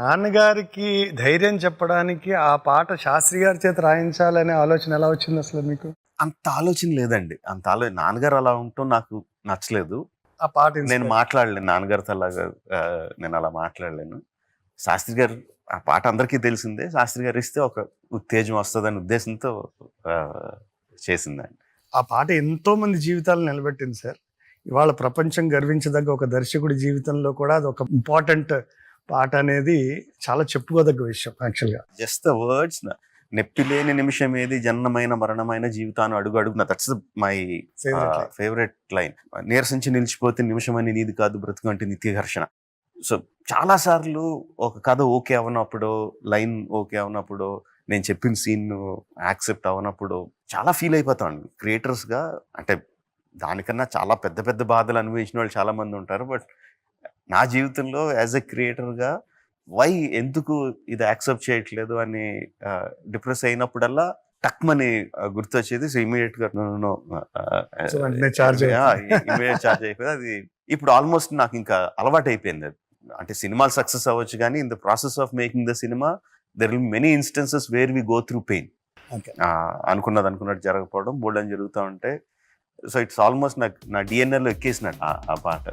నాన్నగారికి ధైర్యం చెప్పడానికి ఆ పాట శాస్త్రి గారి చేత రాయించాలనే ఆలోచన ఎలా వచ్చింది అసలు మీకు? అంత ఆలోచన లేదండి. అంత ఆలోచన నాన్నగారు అలా ఉండటం నాకు నచ్చలేదు. ఆ పాట నేను మాట్లాడలేను. నాన్నగారితో అలాగా నేను అలా మాట్లాడలేను. శాస్త్రి గారు ఆ పాట అందరికీ తెలిసిందే. శాస్త్రి గారు ఇస్తే ఒక ఉత్తేజం వస్తుందనే ఉద్దేశంతో చేసిందండి. ఆ పాట ఎంతో మంది జీవితాలు నిలబెట్టింది సార్. ఇవాళ ప్రపంచం గర్వించదగ్గ ఒక దర్శకుడి జీవితంలో కూడా అది ఒక ఇంపార్టెంట్ పాట అనేది చాలా చెప్పుకోదగ్గ విషయం యాక్చువల్గా జస్ట్ ద వర్డ్స్ నొప్పి లేని నిమిషం ఏది జన్మమైన మరణమైన జీవితాన్ని అడుగు అడుగున. That's my. ఫేవరెట్ లైన్ నీరసించి నిలిచిపోతే నిమిషం అని నీది కాదు బ్రతుకు అంటే నిత్య ఘర్షణ సో చాలా సార్లు ఒక కథ ఓకే అవనప్పుడు లైన్ ఓకే అవనప్పుడు నేను చెప్పిన సీన్ యాక్సెప్ట్ అవనప్పుడు చాలా ఫీల్ అయిపోతాను క్రియేటర్స్గా అంటే దానికన్నా చాలా పెద్ద పెద్ద బాధలు అనుభవించిన వాళ్ళు చాలా మంది ఉంటారు బట్ నా జీవితంలో యాజ్ ఎ క్రియేటర్గా వై ఎందుకు ఇది యాక్సెప్ట్ చేయట్లేదు అని డిప్రెస్ అయినప్పుడల్లా టక్మని గుర్తొచ్చేది. సో ఇమీడియట్గా ఇమీడియట్ చార్జ్ అయిపోయింది. అది ఇప్పుడు ఆల్మోస్ట్ నాకు ఇంకా అలవాటు అయిపోయింది అది. అంటే సినిమాలు సక్సెస్ అవ్వచ్చు కానీ in the process of making the cinema there will many instances where we go through pain. అనుకున్నది అనుకున్నట్టు జరగకపోవడం బోల్డ్ అని జరుగుతూ ఉంటే సో ఇట్స్ ఆల్మోస్ట్ నాకు నా డిఎన్ఏలో ఎక్కేసినట్టు ఆ పాట.